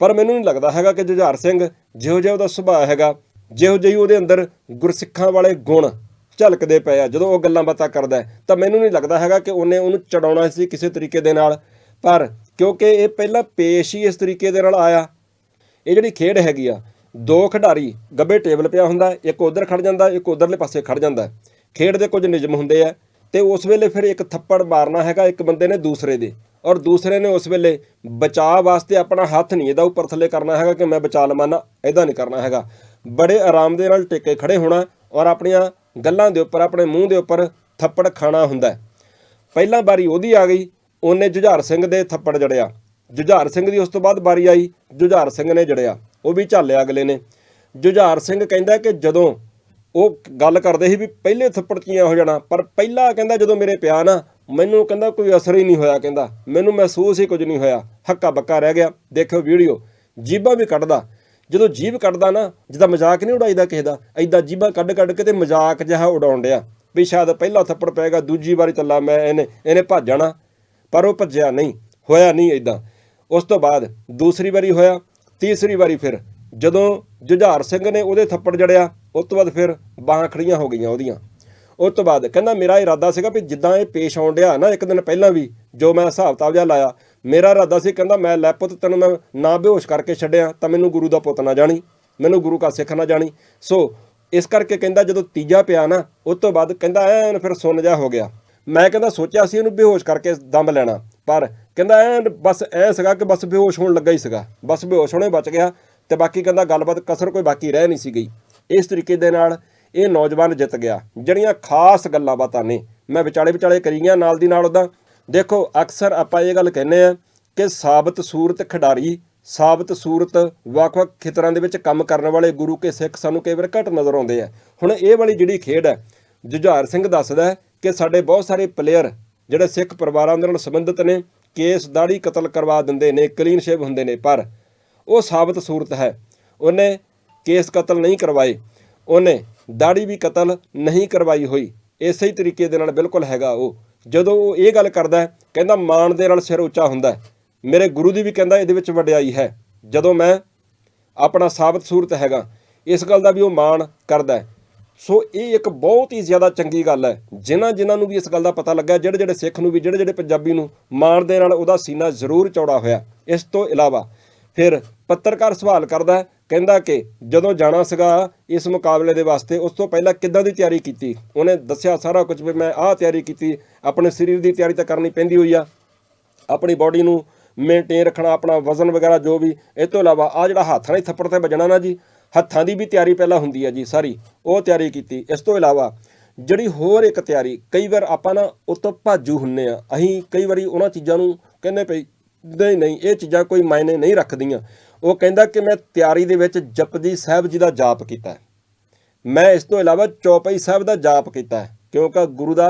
S1: ਪਰ ਮੈਨੂੰ ਨਹੀਂ ਲੱਗਦਾ ਹੈਗਾ ਕਿ ਜੁਝਾਰ ਸਿੰਘ ਜਿਹੋ ਜਿਹਾ ਉਹਦਾ ਸੁਭਾਅ ਹੈਗਾ, ਜਿਹੋ ਜਿਹੀ ਉਹਦੇ ਅੰਦਰ ਗੁਰਸਿੱਖਾਂ ਵਾਲੇ ਗੁਣ ਝਲਕਦੇ ਪਏ ਆ, ਜਦੋਂ ਉਹ ਗੱਲਾਂ ਬਾਤਾਂ ਕਰਦਾ ਤਾਂ ਮੈਨੂੰ ਨਹੀਂ ਲੱਗਦਾ ਹੈਗਾ ਕਿ ਉਹਨੇ ਉਹਨੂੰ ਚੜਾਉਣਾ ਸੀ ਕਿਸੇ ਤਰੀਕੇ ਦੇ ਨਾਲ। ਪਰ ਕਿਉਂਕਿ ਇਹ ਪਹਿਲਾਂ ਪੇਸ਼ ਹੀ ਇਸ ਤਰੀਕੇ ਦੇ ਨਾਲ ਆਇਆ। ਇਹ ਜਿਹੜੀ ਖੇਡ ਹੈਗੀ ਆ, ਦੋ ਖਿਡਾਰੀ ਗੱਬੇ ਟੇਬਲ ਪਿਆ ਹੁੰਦਾ, ਇੱਕ ਉਧਰ ਖੜ ਜਾਂਦਾ, ਇੱਕ ਉਧਰਲੇ ਪਾਸੇ ਖੜ ਜਾਂਦਾ ਖੇਡ ਦੇ ਕੁਝ ਨਿਯਮ ਹੁੰਦੇ ਆ ਤੇ ਉਸ ਵੇਲੇ ਫਿਰ ਇੱਕ ਥੱਪੜ ਮਾਰਨਾ ਹੈਗਾ ਇੱਕ ਬੰਦੇ ਨੇ ਦੂਸਰੇ ਦੇ। ਔਰ ਦੂਸਰੇ ਨੇ ਉਸ ਵੇਲੇ ਬਚਾਅ ਵਾਸਤੇ ਆਪਣਾ ਹੱਥ ਨਹੀਂ ਇਹਦਾ ਉੱਪਰ ਥੱਲੇ ਕਰਨਾ ਹੈਗਾ ਕਿ ਮੈਂ ਬਚਾ ਲਵਾਂ ਇਹਦਾ ਨਹੀਂ ਕਰਨਾ ਹੈਗਾ। ਬੜੇ ਆਰਾਮ ਦੇ ਨਾਲ ਟਿਕੇ ਖੜੇ ਹੋਣਾ ਔਰ ਆਪਣੀਆਂ ਗੱਲਾਂ ਦੇ ਉੱਪਰ, ਆਪਣੇ ਮੂੰਹ ਦੇ ਉੱਪਰ ਥੱਪੜ ਖਾਣਾ ਹੁੰਦਾ ਪਹਿਲਾਂ ਵਾਰੀ ਉਹਦੀ ਆ ਗਈ, ਉਹਨੇ ਜੁਝਾਰ ਸਿੰਘ ਦੇ ਥੱਪੜ ਜੜਿਆ। ਜੁਝਾਰ ਸਿੰਘ ਦੀ ਉਸ ਤੋਂ ਬਾਅਦ ਵਾਰੀ ਆਈ, ਜੁਝਾਰ ਸਿੰਘ ਨੇ ਜੜਿਆ। ਉਹ ਵੀ ਝੱਲਿਆ ਅਗਲੇ ਨੇ। ਜੁਝਾਰ ਸਿੰਘ ਕਹਿੰਦਾ ਕਿ ਜਦੋਂ ਉਹ ਗੱਲ ਕਰਦੇ ਸੀ ਵੀ ਪਹਿਲੇ ਥੱਪੜ ਚੀਆਂ ਹੋ ਜਾਣਾ ਪਰ ਪਹਿਲਾ ਕਹਿੰਦਾ ਜਦੋਂ ਮੇਰੇ ਪਿਆ ਨਾ ਮੈਨੂੰ ਕਹਿੰਦਾ ਕੋਈ ਅਸਰ ਹੀ ਨਹੀਂ ਹੋਇਆ ਕਹਿੰਦਾ। ਮੈਨੂੰ ਮਹਿਸੂਸ ਹੀ ਕੁਝ ਨਹੀਂ ਹੋਇਆ। ਹੱਕਾ ਬੱਕਾ ਰਹਿ ਗਿਆ। ਦੇਖਿਓ ਵੀਡੀਓ। ਜੀਬਾਂ ਵੀ ਕੱਢਦਾ। ਜਦੋਂ ਜੀਭ ਕੱਢਦਾ ਨਾ, ਜਿਹਦਾ ਮਜ਼ਾਕ ਨਹੀਂ ਉਡਾਈਦਾ ਕਿਸੇ ਦਾ ਐਦਾਂ ਜੀਬਾਂ ਕੱਢ ਕੱਢ ਕੇ ਤੇ ਮਜ਼ਾਕ ਜਿਹਾ ਉਡਾਉਣ ਡਿਆ। ਵੀ ਸ਼ਾਇਦ ਪਹਿਲਾ ਥੱਪੜ ਪਏਗਾ ਦੂਜੀ ਵਾਰੀ ਚੱਲਾ ਮੈਂ ਇਹਨੇ ਇਹਨੇ ਭੱਜ ਜਾਣਾ ਪਰ ਉਹ ਭੱਜਿਆ ਨਹੀਂ। ਹੋਇਆ ਨਹੀਂ ਐਦਾਂ ਉਸ ਤੋਂ ਬਾਅਦ ਦੂਸਰੀ ਵਾਰੀ ਹੋਇਆ, ਤੀਸਰੀ ਵਾਰੀ ਫਿਰ। ਜਦੋਂ ਜੁਝਾਰ ਸਿੰਘ ਨੇ ਉਹਦੇ ਥੱਪੜ ਜੜਿਆ, ਉਸ ਤੋਂ ਬਾਅਦ ਫਿਰ ਬਾਹਾਂ ਖੜੀਆਂ ਹੋ ਗਈਆਂ ਉਹਦੀਆਂ। ਉਸ ਤੋਂ ਬਾਅਦ ਕਹਿੰਦਾ ਮੇਰਾ ਇਰਾਦਾ ਸੀਗਾ ਵੀ ਜਿੱਦਾਂ ਇਹ ਪੇਸ਼ ਆਉਣ ਡਿਆ ਨਾ ਇੱਕ ਦਿਨ ਪਹਿਲਾਂ ਵੀ, ਜੋ ਮੈਂ ਹਿਸਾਬ ਤਾਬ ਜਿਹਾ ਲਾਇਆ, ਮੇਰਾ ਇਰਾਦਾ ਸੀ ਕਹਿੰਦਾ ਮੈਂ ਲੈ ਪੁੱਤ ਤੈਨੂੰ ਮੈਂ ਨਾ ਬੇਹੋਸ਼ ਕਰਕੇ ਛੱਡਿਆ, ਤਾਂ ਮੈਨੂੰ ਗੁਰੂ ਦਾ ਪੁੱਤ ਨਾ ਜਾਣੀ, ਮੈਨੂੰ ਗੁਰੂ ਕਾ ਸਿੱਖ ਨਾ ਜਾਣੀ। ਸੋ ਇਸ ਕਰਕੇ ਕਹਿੰਦਾ ਜਦੋਂ ਤੀਜਾ ਪਿਆ ਨਾ, ਉਸ ਤੋਂ ਬਾਅਦ ਕਹਿੰਦਾ ਐਨ ਫਿਰ ਸੁਣ ਜਾ ਹੋ ਗਿਆ। ਮੈਂ ਕਹਿੰਦਾ ਸੋਚਿਆ ਸੀ ਇਹਨੂੰ ਬੇਹੋਸ਼ ਕਰਕੇ ਦਮ ਲੈਣਾ, ਪਰ ਕਹਿੰਦਾ ਐਨ ਬਸ ਐ ਸੀਗਾ ਕਿ ਬਸ ਬੇਹੋਸ਼ ਹੋਣ ਲੱਗਾ ਹੀ ਸੀਗਾ, ਬਸ ਬੇਹੋਸ਼ ਹੋਣੇ ਬਚ ਗਿਆ, ਤੇ ਬਾਕੀ ਕਹਿੰਦਾ ਗੱਲਬਾਤ ਕਸਰ ਕੋਈ ਬਾਕੀ ਰਹਿ ਨਹੀਂ ਸੀ ਗਈ। ਇਸ ਤਰੀਕੇ ਦੇ ਨਾਲ ਇਹ ਨੌਜਵਾਨ ਜਿੱਤ ਗਿਆ। ਜਿਹੜੀਆਂ ਖਾਸ ਗੱਲਾਂ ਬਾਤਾਂ ਨੇ, ਮੈਂ ਵਿਚਾਲੇ ਵਿਚਾਲੇ ਕਰੀਆਂ ਨਾਲ ਦੀ ਨਾਲ ਉਹਦਾ ਦੇਖੋ, ਅਕਸਰ ਆਪਾਂ ਇਹ ਗੱਲ ਕਹਿੰਦੇ ਆ ਕਿ ਸਾਬਤ ਸੂਰਤ ਖਿਡਾਰੀ, ਸਾਬਤ ਸੂਰਤ ਵੱਖ-ਵੱਖ ਖੇਤਰਾਂ ਦੇ ਵਿੱਚ ਕੰਮ ਕਰਨ ਵਾਲੇ ਗੁਰੂ ਕੇ ਸਿੱਖ ਸਾਨੂੰ ਕਈ ਵਾਰ ਘੱਟ ਨਜ਼ਰ ਆਉਂਦੇ ਆ। ਹੁਣ ਇਹ ਵਾਲੀ ਜਿਹੜੀ ਖੇਡ ਹੈ, ਜੁਝਾਰ ਸਿੰਘ ਦੱਸਦਾ ਕਿ ਸਾਡੇ ਬਹੁਤ ਸਾਰੇ ਪਲੇਅਰ ਜਿਹੜੇ ਸਿੱਖ ਪਰਿਵਾਰਾਂ ਦੇ ਨਾਲ ਸੰਬੰਧਿਤ ਨੇ, ਕੇਸ ਦਾੜੀ ਕਤਲ ਕਰਵਾ ਦਿੰਦੇ ਨੇ ਕਲੀਨ ਸ਼ੇਵ ਹੁੰਦੇ ਨੇ, ਪਰ ਉਹ ਸਾਬਤ ਸੂਰਤ ਹੈ। ਉਹਨੇ ਕੇਸ ਕਤਲ ਨਹੀਂ ਕਰਵਾਏ। ਉਹਨੇ ਦਾੜੀ ਵੀ ਕਤਲ ਨਹੀਂ ਕਰਵਾਈ ਹੋਈ। ਇਸੇ ਹੀ ਤਰੀਕੇ ਦੇ ਨਾਲ ਬਿਲਕੁਲ ਹੈਗਾ ਉਹ। ਜਦੋਂ ਉਹ ਇਹ ਗੱਲ ਕਰਦਾ ਕਹਿੰਦਾ ਮਾਣ ਦੇ ਨਾਲ ਸਿਰ ਉੱਚਾ ਹੁੰਦਾ ਮੇਰੇ ਗੁਰੂ ਦੀ ਵੀ ਕਹਿੰਦਾ ਇਹਦੇ ਵਿੱਚ ਵਡਿਆਈ ਹੈ। ਜਦੋਂ ਮੈਂ ਆਪਣਾ ਸਾਬਤ ਸੂਰਤ ਹੈਗਾ, ਇਸ ਗੱਲ ਦਾ ਵੀ ਉਹ ਮਾਣ ਕਰਦਾ ਸੋ ਇਹ ਇੱਕ ਬਹੁਤ ਹੀ ਜ਼ਿਆਦਾ ਚੰਗੀ ਗੱਲ ਹੈ। ਜਿਨ੍ਹਾਂ ਜਿਨ੍ਹਾਂ ਨੂੰ ਵੀ ਇਸ ਗੱਲ ਦਾ ਪਤਾ ਲੱਗਾ ਜਿਹੜੇ ਜਿਹੜੇ ਸਿੱਖ ਨੂੰ ਵੀ, ਜਿਹੜੇ ਜਿਹੜੇ ਪੰਜਾਬੀ ਨੂੰ ਮਾਣ ਦੇ ਨਾਲ ਉਹਦਾ ਸੀਨਾ ਜ਼ਰੂਰ ਚੌੜਾ ਹੋਇਆ। ਇਸ ਤੋਂ ਇਲਾਵਾ ਫਿਰ ਪੱਤਰਕਾਰ ਸਵਾਲ ਕਰਦਾ ਕਹਿੰਦਾ ਕਿ ਜਦੋਂ ਜਾਣਾ ਸੀਗਾ ਇਸ ਮੁਕਾਬਲੇ ਦੇ ਵਾਸਤੇ, ਉਸ ਤੋਂ ਪਹਿਲਾਂ ਕਿੱਦਾਂ ਦੀ ਤਿਆਰੀ ਕੀਤੀ? ਉਹਨੇ ਦੱਸਿਆ ਸਾਰਾ ਕੁਝ ਵੀ, ਮੈਂ ਆਹ ਤਿਆਰੀ ਕੀਤੀ, ਆਪਣੇ ਸਰੀਰ ਦੀ ਤਿਆਰੀ ਤਾਂ ਕਰਨੀ ਪੈਂਦੀ ਹੋਈ ਆ। ਆਪਣੀ ਬਾਡੀ ਨੂੰ ਮੇਨਟੇਨ ਰੱਖਣਾ, ਆਪਣਾ ਵਜ਼ਨ ਵਗੈਰਾ ਜੋ ਵੀ, ਇਹ ਤੋਂ ਇਲਾਵਾ ਆ ਜਿਹੜਾ ਹੱਥ ਨਾਲ ਹੀ ਥੱਪੜ ਤੇ ਵੱਜਣਾ ਨਾ ਜੀ, ਹੱਥਾਂ ਦੀ ਵੀ ਤਿਆਰੀ ਪਹਿਲਾਂ ਹੁੰਦੀ ਹੈ ਜੀ ਸਾਰੀ, ਉਹ ਤਿਆਰੀ ਕੀਤੀ। ਇਸ ਤੋਂ ਇਲਾਵਾ ਜਿਹੜੀ ਹੋਰ ਇੱਕ ਤਿਆਰੀ, ਕਈ ਵਾਰ ਆਪਾਂ ਨਾ ਉਤੋਂ ਭਾਜੂ ਹੁੰਨੇ ਆ, ਅਸੀਂ ਕਈ ਵਾਰੀ ਉਹਨਾਂ ਚੀਜ਼ਾਂ ਨੂੰ ਕਹਿੰਦੇ ਪਈ ਨਹੀਂ ਨਹੀਂ, ਇਹ ਚੀਜ਼ਾਂ ਕੋਈ ਮਾਇਨੇ ਨਹੀਂ ਰੱਖਦੀਆਂ। ਉਹ ਕਹਿੰਦਾ ਕਿ ਮੈਂ ਤਿਆਰੀ ਦੇ ਵਿੱਚ ਜਪਜੀ ਸਾਹਿਬ ਜੀ ਦਾ ਜਾਪ ਕੀਤਾ ਮੈਂ ਇਸ ਤੋਂ ਇਲਾਵਾ ਚੌਪਈ ਸਾਹਿਬ ਦਾ ਜਾਪ ਕੀਤਾ ਕਿਉਂਕਿ ਗੁਰੂ ਦਾ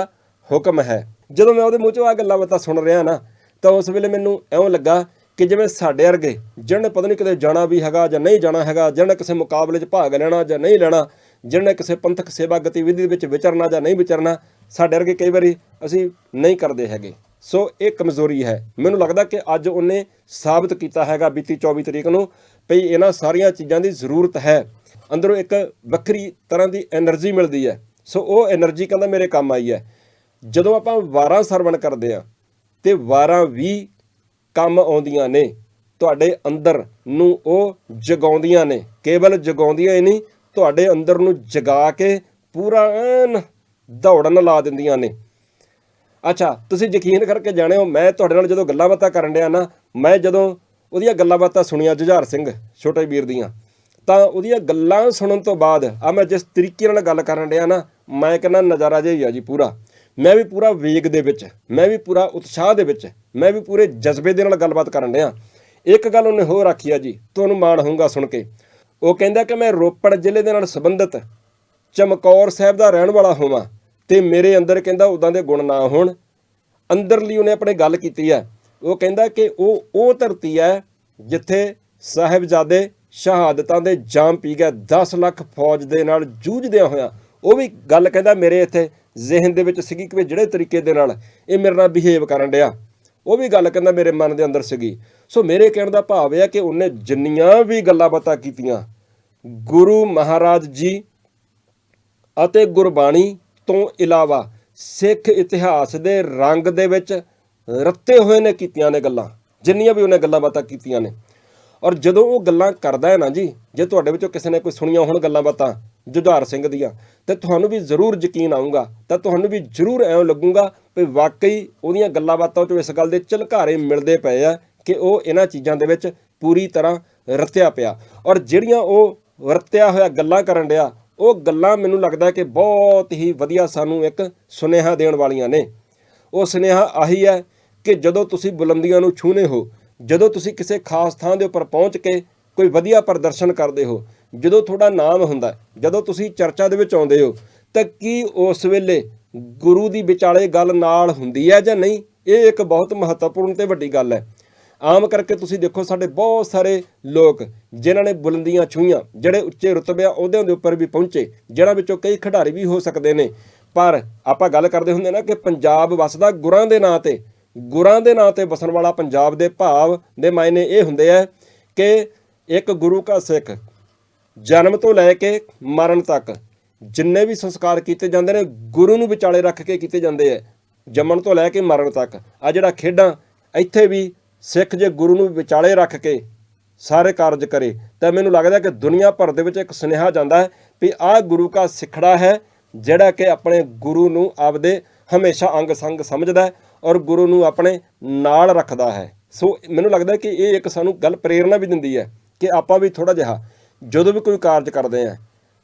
S1: ਹੁਕਮ ਹੈ। ਜਦੋਂ ਮੈਂ ਉਹਦੇ ਮੂੰਹ ਚੋਂ ਆ ਗੱਲਾਂ ਬਾਤਾਂ ਸੁਣ ਰਿਹਾ ਨਾ, ਤਾਂ ਉਸ ਵੇਲੇ ਮੈਨੂੰ ਐਉਂ ਲੱਗਾ ਕਿ ਜਿਵੇਂ ਸਾਡੇ ਵਰਗੇ ਜਿਹਨੇ ਪਤਾ ਨਹੀਂ ਕਿਤੇ ਜਾਣਾ ਵੀ ਹੈਗਾ ਜਾਂ ਨਹੀਂ ਜਾਣਾ ਹੈਗਾ, ਜਿਹਨੇ ਕਿਸੇ ਮੁਕਾਬਲੇ 'ਚ ਭਾਗ ਲੈਣਾ ਜਾਂ ਨਹੀਂ ਲੈਣਾ, ਜਿਹਨੇ ਕਿਸੇ ਪੰਥਕ ਸੇਵਾ ਗਤੀਵਿਧੀ ਦੇ ਵਿੱਚ ਵਿਚਰਨਾ ਜਾਂ ਨਹੀਂ ਵਿਚਰਨਾ, ਸਾਡੇ ਵਰਗੇ ਕਈ ਵਾਰੀ ਅਸੀਂ ਨਹੀਂ ਕਰਦੇ ਹੈਗੇ। ਸੋ ਇਹ ਕਮਜ਼ੋਰੀ ਹੈ। ਮੈਨੂੰ ਲੱਗਦਾ ਕਿ ਅੱਜ ਉਹਨੇ ਸਾਬਤ ਕੀਤਾ ਹੈਗਾ ਬੀਤੀ 24 ਤਰੀਕ ਨੂੰ ਭਈ ਇਹਨਾਂ ਸਾਰੀਆਂ ਚੀਜ਼ਾਂ ਦੀ ਜ਼ਰੂਰਤ ਹੈ। ਅੰਦਰੋਂ ਇੱਕ ਵੱਖਰੀ ਤਰ੍ਹਾਂ ਦੀ એનર્ਜੀ ਮਿਲਦੀ ਹੈ। ਸੋ ਉਹ એનર્ਜੀ ਕਹਿੰਦਾ ਮੇਰੇ ਕੰਮ ਆਈ ਹੈ। ਜਦੋਂ ਆਪਾਂ ਵਾਰਾਂ ਸਰਵਣ ਕਰਦੇ ਆ ਤੇ ਵਾਰਾਂ ਵੀ ਕੰਮ ਆਉਂਦੀਆਂ ਨੇ, ਤੁਹਾਡੇ ਅੰਦਰ ਨੂੰ ਉਹ ਜਗਾਉਂਦੀਆਂ ਨੇ। ਕੇਵਲ ਜਗਾਉਂਦੀਆਂ ਹੀ ਨਹੀਂ, ਤੁਹਾਡੇ ਅੰਦਰ ਨੂੰ ਜਗਾ ਕੇ ਪੂਰਾ ਦੌੜਨ ਲਾ ਦਿੰਦੀਆਂ ਨੇ। ਅੱਛਾ, ਤੁਸੀਂ ਯਕੀਨ ਕਰਕੇ ਜਾਣਿਓ, ਮੈਂ ਤੁਹਾਡੇ ਨਾਲ ਜਦੋਂ ਗੱਲਾਂ ਬਾਤਾਂ ਕਰਨ ਡਿਆ ਨਾ, ਮੈਂ ਜਦੋਂ ਉਹਦੀਆਂ ਗੱਲਾਂ ਬਾਤਾਂ ਸੁਣੀਆਂ ਜੁਝਾਰ ਸਿੰਘ, ਛੋਟੇ ਵੀਰ ਦੀਆਂ, ਤਾਂ ਉਹਦੀਆਂ ਗੱਲਾਂ ਸੁਣਨ ਤੋਂ ਬਾਅਦ, ਆ ਮੈਂ ਜਿਸ ਤਰੀਕੇ ਨਾਲ ਗੱਲ ਕਰਨ ਡਿਆ ਨਾ, ਮੈਂ ਕਹਿੰਦਾ ਨਜ਼ਾਰਾ ਜਿਹਾ ਹੀ ਆ ਜੀ ਪੂਰਾ। ਮੈਂ ਵੀ ਪੂਰਾ ਵੇਗ ਦੇ ਵਿੱਚ, ਮੈਂ ਵੀ ਪੂਰਾ ਉਤਸ਼ਾਹ ਦੇ ਵਿੱਚ, ਮੈਂ ਵੀ ਪੂਰੇ ਜਜ਼ਬੇ ਦੇ ਨਾਲ ਗੱਲਬਾਤ ਕਰਨ ਡਿਆ। ਇੱਕ ਗੱਲ ਉਹਨੇ ਹੋਰ ਆਖੀ ਆ ਜੀ, ਤੁਹਾਨੂੰ ਮਾਣ ਹੋਊਗਾ ਸੁਣ ਕੇ। ਉਹ ਕਹਿੰਦਾ ਕਿ ਮੈਂ ਰੋਪੜ ਜ਼ਿਲ੍ਹੇ ਦੇ ਨਾਲ ਸੰਬੰਧਿਤ ਚਮਕੌਰ ਸਾਹਿਬ ਦਾ ਰਹਿਣ ਵਾਲਾ ਹੋਵਾਂ। ਤੇ ਮੇਰੇ ਅੰਦਰ ਕਹਿੰਦਾ ਉਦਾਂ ਦੇ ਗੁਣ ਨਾ ਹੋਣ। ਅੰਦਰਲੀ ਉਹਨੇ ਆਪਣੇ ਗੱਲ ਕੀਤੀ ਹੈ। ਉਹ ਕਹਿੰਦਾ ਕਿ ਉਹ ਉਹ ਧਰਤੀ ਹੈ ਜਿੱਥੇ ਸਾਹਿਬਜ਼ਾਦੇ ਸ਼ਹਾਦਤਾਂ ਦੇ ਜਾਮ ਪੀ ਗਏ 10 ਲੱਖ ਫੌਜ ਦੇ ਨਾਲ ਜੂਝਦਿਆਂ ਹੋਇਆਂ। ਉਹ ਵੀ ਗੱਲ ਕਹਿੰਦਾ ਮੇਰੇ ਇੱਥੇ, ਜ਼ਿਹਨ ਦੇ ਵਿੱਚ ਸੀਗੀ ਕਿ ਵੀ ਜਿਹੜੇ ਤਰੀਕੇ ਦੇ ਨਾਲ ਇਹ ਮੇਰੇ ਨਾਲ ਬਿਹੇਵ ਕਰਨ ਡਿਆ। ਉਹ ਵੀ ਗੱਲ ਕਹਿੰਦਾ ਮੇਰੇ ਮਨ ਦੇ ਅੰਦਰ ਸੀਗੀ। ਸੋ ਮੇਰੇ ਕਹਿਣ ਦਾ ਭਾਵ ਇਹ ਹੈ ਕਿ ਉਹਨੇ ਜਿੰਨੀਆਂ ਵੀ ਗੱਲਾਂ ਬਾਤਾਂ ਕੀਤੀਆਂ, ਗੁਰੂ ਮਹਾਰਾਜ ਜੀ ਅਤੇ ਗੁਰਬਾਣੀ ਤੋਂ ਇਲਾਵਾ ਸਿੱਖ ਇਤਿਹਾਸ ਦੇ ਰੰਗ ਦੇ ਵਿੱਚ ਰੱਤੇ ਹੋਏ ਨੇ ਕੀਤੀਆਂ ਨੇ ਗੱਲਾਂ, ਜਿੰਨੀਆਂ ਵੀ ਉਹਨੇ ਗੱਲਾਂ ਬਾਤਾਂ ਕੀਤੀਆਂ ਨੇ। ਔਰ ਜਦੋਂ ਉਹ ਗੱਲਾਂ ਕਰਦਾ ਹੈ ਨਾ ਜੀ, ਜੇ ਤੁਹਾਡੇ ਵਿੱਚੋਂ ਕਿਸੇ ਨੇ ਕੋਈ ਸੁਣੀਆਂ ਹੋਣ ਗੱਲਾਂ ਬਾਤਾਂ, ਜੁਝਾਰ ਸਿੰਘ ਦੀਆਂ, ਤੇ ਤੁਹਾਨੂੰ ਵੀ ਜ਼ਰੂਰ ਯਕੀਨ ਆਊਗਾ, ਤਾਂ ਤੁਹਾਨੂੰ ਵੀ ਜ਼ਰੂਰ ਐਂ ਲੱਗੂਗਾ ਵੀ ਵਾਕਈ ਉਹਦੀਆਂ ਗੱਲਾਂ ਬਾਤਾਂ 'ਚੋਂ ਇਸ ਗੱਲ ਦੇ ਝਲਕਾਰੇ ਮਿਲਦੇ ਪਏ ਆ ਕਿ ਉਹ ਇਹਨਾਂ ਚੀਜ਼ਾਂ ਦੇ ਵਿੱਚ ਪੂਰੀ ਤਰ੍ਹਾਂ ਰਤਿਆ ਪਿਆ। ਔਰ ਜਿਹੜੀਆਂ ਉਹ ਵਰਤਿਆ ਹੋਇਆ ਗੱਲਾਂ ਕਰਨ ਡਿਆ ਉਹ ਗੱਲਾਂ ਮੈਨੂੰ ਲੱਗਦਾ ਕਿ ਬਹੁਤ ਹੀ ਵਧੀਆ ਸਾਨੂੰ ਇੱਕ ਸੁਨੇਹਾ ਦੇਣ ਵਾਲੀਆਂ ਨੇ। ਉਹ ਸੁਨੇਹਾ ਆਹੀ ਹੈ ਕਿ ਜਦੋਂ ਤੁਸੀਂ ਬੁਲੰਦੀਆਂ ਨੂੰ ਛੂਹਨੇ ਹੋ, ਜਦੋਂ ਤੁਸੀਂ ਕਿਸੇ ਖਾਸ ਥਾਂ ਦੇ ਉੱਪਰ ਪਹੁੰਚ ਕੇ ਕੋਈ ਵਧੀਆ ਪ੍ਰਦਰਸ਼ਨ ਕਰਦੇ ਹੋ, ਜਦੋਂ ਤੁਹਾਡਾ ਨਾਮ ਹੁੰਦਾ, ਜਦੋਂ ਤੁਸੀਂ ਚਰਚਾ ਦੇ ਵਿੱਚ ਆਉਂਦੇ ਹੋ, ਤਾਂ ਕੀ ਉਸ ਵੇਲੇ ਗੁਰੂ ਦੀ ਵਿਚਾਲੇ ਗੱਲ ਨਾਲ ਹੁੰਦੀ ਹੈ ਜਾਂ ਨਹੀਂ? ਇਹ ਇੱਕ ਬਹੁਤ ਮਹੱਤਵਪੂਰਨ ਤੇ ਵੱਡੀ ਗੱਲ ਹੈ। ਆਮ ਕਰਕੇ ਤੁਸੀਂ ਦੇਖੋ ਸਾਡੇ ਬਹੁਤ ਸਾਰੇ ਲੋਕ ਜਿਨ੍ਹਾਂ ਨੇ ਬੁਲੰਦੀਆਂ ਛੂਈਆਂ, ਜਿਹੜੇ ਉੱਚੇ ਰੁਤਬਿਆਂ ਅਹੁਦਿਆਂ ਦੇ ਉੱਪਰ ਵੀ ਪਹੁੰਚੇ ਜਿਹਨਾਂ ਵਿੱਚੋਂ ਕਈ ਖਿਡਾਰੀ ਵੀ ਹੋ ਸਕਦੇ ਨੇ। ਪਰ ਆਪਾਂ ਗੱਲ ਕਰਦੇ ਹੁੰਦੇ ਨਾ ਕਿ ਪੰਜਾਬ ਵਸਦਾ ਗੁਰਾਂ ਦੇ ਨਾਂ ਤੇ। ਗੁਰਾਂ ਦੇ ਨਾਂ ਤੇ ਵਸਣ ਵਾਲਾ ਪੰਜਾਬ ਦੇ ਭਾਵ ਦੇ ਮਾਇਨੇ ਇਹ ਹੁੰਦੇ ਆ ਕਿ ਇੱਕ ਗੁਰੂ ਕਾ ਸਿੱਖ ਜਨਮ ਤੋਂ ਲੈ ਕੇ ਮਰਨ ਤੱਕ ਜਿੰਨੇ ਵੀ ਸੰਸਕਾਰ ਕੀਤੇ ਜਾਂਦੇ ਨੇ, ਗੁਰੂ ਨੂੰ ਵਿਚਾਲੇ ਰੱਖ ਕੇ ਕੀਤੇ ਜਾਂਦੇ ਆ, ਜੰਮਣ ਤੋਂ ਲੈ ਕੇ ਮਰਨ ਤੱਕ। ਆ ਜਿਹੜਾ ਖੇਡਾਂ ਇੱਥੇ ਵੀ ਸਿੱਖ ਜੇ ਗੁਰੂ ਨੂੰ ਵਿਚਾਲੇ ਰੱਖ ਕੇ ਸਾਰੇ ਕਾਰਜ ਕਰੇ, ਤਾਂ ਮੈਨੂੰ ਲੱਗਦਾ ਕਿ ਦੁਨੀਆ ਭਰ ਦੇ ਵਿੱਚ ਇੱਕ ਸੁਨੇਹਾ ਜਾਂਦਾ ਹੈ ਵੀ ਆਹ ਗੁਰੂ ਕਾ ਸਿੱਖੜਾ ਹੈ, ਜਿਹੜਾ ਕਿ ਆਪਣੇ ਗੁਰੂ ਨੂੰ ਆਪਦੇ ਹਮੇਸ਼ਾ ਅੰਗ ਸੰਗ ਸਮਝਦਾ ਔਰ ਗੁਰੂ ਨੂੰ ਆਪਣੇ ਨਾਲ ਰੱਖਦਾ ਹੈ। ਸੋ ਮੈਨੂੰ ਲੱਗਦਾ ਕਿ ਇਹ ਇੱਕ ਸਾਨੂੰ ਗੱਲ ਪ੍ਰੇਰਣਾ ਵੀ ਦਿੰਦੀ ਹੈ ਕਿ ਆਪਾਂ ਵੀ ਥੋੜਾ ਜਿਹਾ ਜਦੋਂ ਵੀ ਕੋਈ ਕਾਰਜ ਕਰਦੇ ਆ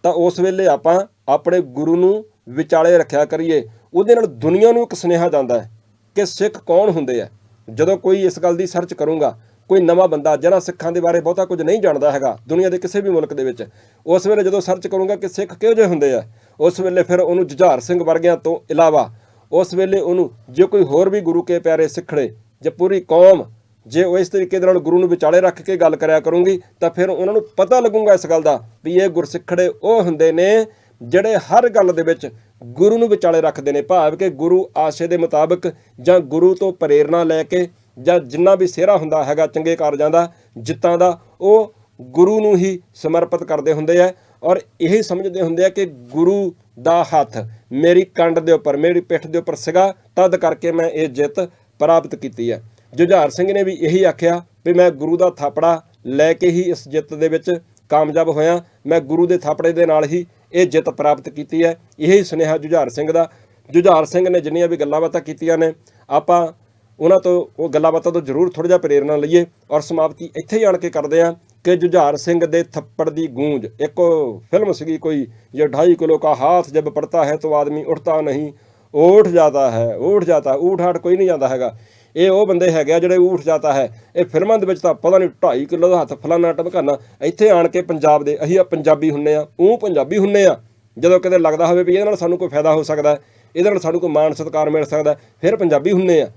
S1: ਤਾਂ ਉਸ ਵੇਲੇ ਆਪਾਂ ਆਪਣੇ ਗੁਰੂ ਨੂੰ ਵਿਚਾਲੇ ਰੱਖਿਆ ਕਰੀਏ। ਉਹਦੇ ਨਾਲ ਦੁਨੀਆ ਨੂੰ ਇੱਕ ਸੁਨੇਹਾ ਜਾਂਦਾ ਹੈ ਕਿ ਸਿੱਖ ਕੌਣ ਹੁੰਦੇ ਆ? ਜਦੋਂ ਕੋਈ ਇਸ ਗੱਲ ਦੀ ਸਰਚ ਕਰੂੰਗਾ, ਕੋਈ ਨਵਾਂ ਬੰਦਾ ਜਿਹੜਾ ਸਿੱਖਾਂ ਦੇ ਬਾਰੇ ਬਹੁਤਾ ਕੁਝ ਨਹੀਂ ਜਾਣਦਾ ਹੈਗਾ, ਦੁਨੀਆ ਦੇ ਕਿਸੇ ਵੀ ਮੁਲਕ ਦੇ ਵਿੱਚ, ਉਸ ਵੇਲੇ ਜਦੋਂ ਸਰਚ ਕਰੂੰਗਾ ਕਿ ਸਿੱਖ ਕਿਹੋ ਜਿਹੇ ਹੁੰਦੇ ਆ, ਉਸ ਵੇਲੇ ਫਿਰ ਉਹਨੂੰ ਜੁਝਾਰ ਸਿੰਘ ਵਰਗਿਆਂ ਤੋਂ ਇਲਾਵਾ, ਉਸ ਵੇਲੇ ਉਹਨੂੰ ਜੇ ਕੋਈ ਹੋਰ ਵੀ ਗੁਰੂ ਕੇ ਪਿਆਰੇ ਸਿੱਖੜੇ, ਜੇ ਪੂਰੀ ਕੌਮ, ਜੇ ਉਹ ਇਸ ਤਰੀਕੇ ਦੇ ਨਾਲ ਗੁਰੂ ਨੂੰ ਵਿਚਾਲੇ ਰੱਖ ਕੇ ਗੱਲ ਕਰਿਆ ਕਰੂੰਗੀ, ਤਾਂ ਫਿਰ ਉਹਨਾਂ ਨੂੰ ਪਤਾ ਲੱਗੂਗਾ ਇਸ ਗੱਲ ਦਾ ਵੀ ਇਹ ਗੁਰਸਿੱਖੜੇ ਉਹ ਹੁੰਦੇ ਨੇ ਜਿਹੜੇ ਹਰ ਗੱਲ ਦੇ ਵਿੱਚ ਗੁਰੂ ਨੂੰ ਵਿਚਾਲੇ ਰੱਖਦੇ ਨੇ, ਭਾਵ ਕਿ ਗੁਰੂ ਆਸ਼ੇ ਦੇ ਮੁਤਾਬਕ ਜਾਂ ਗੁਰੂ ਤੋਂ ਪ੍ਰੇਰਣਾ ਲੈ ਕੇ ਜਾਂ ਜਿੰਨਾ ਵੀ ਸਿਹਰਾ ਹੁੰਦਾ ਹੈਗਾ ਚੰਗੇ ਕਾਰਜਾਂ ਦਾ, ਜਿੱਤਾਂ ਦਾ, ਉਹ ਗੁਰੂ ਨੂੰ ਹੀ ਸਮਰਪਿਤ ਕਰਦੇ ਹੁੰਦੇ ਆ ਔਰ ਇਹ ਸਮਝਦੇ ਹੁੰਦੇ ਆ ਕਿ ਗੁਰੂ ਦਾ ਹੱਥ ਮੇਰੀ ਕੰਡ ਦੇ ਉੱਪਰ, ਮੇਰੀ ਪਿੱਠ ਦੇ ਉੱਪਰ ਸੀਗਾ, ਤਦ ਕਰਕੇ ਮੈਂ ਇਹ ਜਿੱਤ ਪ੍ਰਾਪਤ ਕੀਤੀ ਹੈ ਜੁਝਾਰ ਸਿੰਘ ਨੇ ਵੀ ਇਹੀ ਆਖਿਆ ਵੀ ਮੈਂ ਗੁਰੂ ਦਾ ਥਾਪੜਾ ਲੈ ਕੇ ਹੀ ਇਸ ਜਿੱਤ ਦੇ ਵਿੱਚ ਕਾਮਯਾਬ ਹੋਇਆ, ਮੈਂ ਗੁਰੂ ਦੇ ਥਾਪੜੇ ਦੇ ਨਾਲ ਹੀ ਇਹ ਜਿੱਤ ਪ੍ਰਾਪਤ ਕੀਤੀ ਹੈ। ਇਹੀ ਸੁਨੇਹਾ ਜੁਝਾਰ ਸਿੰਘ ਦਾ। ਜੁਝਾਰ ਸਿੰਘ ਨੇ ਜਿੰਨੀਆਂ ਵੀ ਗੱਲਾਂ ਬਾਤਾਂ ਕੀਤੀਆਂ ਨੇ, ਆਪਾਂ ਉਹਨਾਂ ਤੋਂ ਉਹ ਗੱਲਾਂ ਬਾਤਾਂ ਤੋਂ ਜ਼ਰੂਰ ਥੋੜਾ ਜਿਹਾ ਪ੍ਰੇਰਣਾ ਲਈਏ ਔਰ ਸਮਾਪਤੀ ਇੱਥੇ ਹੀ ਆਣ ਕੇ ਕਰਦੇ ਆ ਕਿ ਜੁਝਾਰ ਸਿੰਘ ਦੇ ਥੱਪੜ ਦੀ ਗੂੰਜ। ਇੱਕ ਉਹ ਫਿਲਮ ਸੀਗੀ ਕੋਈ, ਜੇ 2.5 ਕਿਲੋ ਕਾ ਹਾਥ ਜਬ ਪੜਤਾ ਹੈ ਤਾਂ ਆਦਮੀ ਉੱਠਤਾ ਨਹੀਂ। ਉੱਠ ਜਾਂਦਾ ਹੈ ਉੱਠ ਜਾਤਾ ਊਠ ਹਾਟ ਕੋਈ ਨਹੀਂ ਜਾਂਦਾ ਹੈਗਾ। ਇਹ ਉਹ ਬੰਦੇ ਹੈਗੇ ਆ ਜਿਹੜੇ ਉੱਠ ਜਾਤਾ ਹੈ। ਇਹ ਫਿਲਮਾਂ ਦੇ ਵਿੱਚ ਤਾਂ ਪਤਾ ਨਹੀਂ 2.5 ਕਿਲੋ ਦਾ ਹੱਥ ਫਲਾਣਾ ਟਮਕਾਣਾ ਇੱਥੇ ਆਣ ਕੇ ਪੰਜਾਬ ਦੇ ਅਸੀਂ ਆ ਪੰਜਾਬੀ ਹੁੰਨੇ ਆ ਉਹ ਪੰਜਾਬੀ ਹੁੰਨੇ ਆ। ਜਦੋਂ ਕਿਤੇ ਲੱਗਦਾ ਹੋਵੇ ਵੀ ਇਹਦੇ ਨਾਲ ਸਾਨੂੰ ਕੋਈ ਫਾਇਦਾ ਹੋ ਸਕਦਾ ਇਹਦੇ ਨਾਲ ਸਾਨੂੰ ਕੋਈ ਮਾਣ ਸਤਿਕਾਰ ਮਿਲ ਸਕਦਾ ਫਿਰ ਪੰਜਾਬੀ ਹੁੰਨੇ ਆ।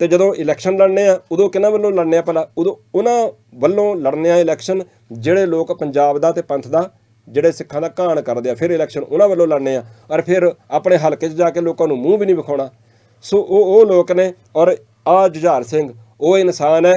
S1: ਤੇ ਜਦੋਂ ਇਲੈਕਸ਼ਨ ਲੜਨੇ ਆ, ਉਦੋਂ ਕਿਹਨਾਂ ਵੱਲੋਂ ਲੜਨੇ ਆ ਪਹਿਲਾਂ ਉਦੋਂ ਉਹਨਾਂ ਵੱਲੋਂ ਲੜਨੇ ਆ ਇਲੈਕਸ਼ਨ ਜਿਹੜੇ ਲੋਕ ਪੰਜਾਬ ਦਾ ਤੇ ਪੰਥ ਦਾ, ਜਿਹੜੇ ਸਿੱਖਾਂ ਦਾ ਘਾਣ ਕਰਦੇ ਆ, ਫਿਰ ਇਲੈਕਸ਼ਨ ਉਹਨਾਂ ਵੱਲੋਂ ਲੜਨੇ ਆ। ਔਰ ਫਿਰ ਆਪਣੇ ਹਲਕੇ 'ਚ ਜਾ ਕੇ ਲੋਕਾਂ ਨੂੰ ਮੂੰਹ ਵੀ ਨਹੀਂ ਵਿਖਾਉਣਾ। ਸੋ ਉਹ ਉਹ ਲੋਕ ਨੇ ਔਰ ਆ ਜੁਝਾਰ ਸਿੰਘ, ਉਹ ਇਨਸਾਨ ਹੈ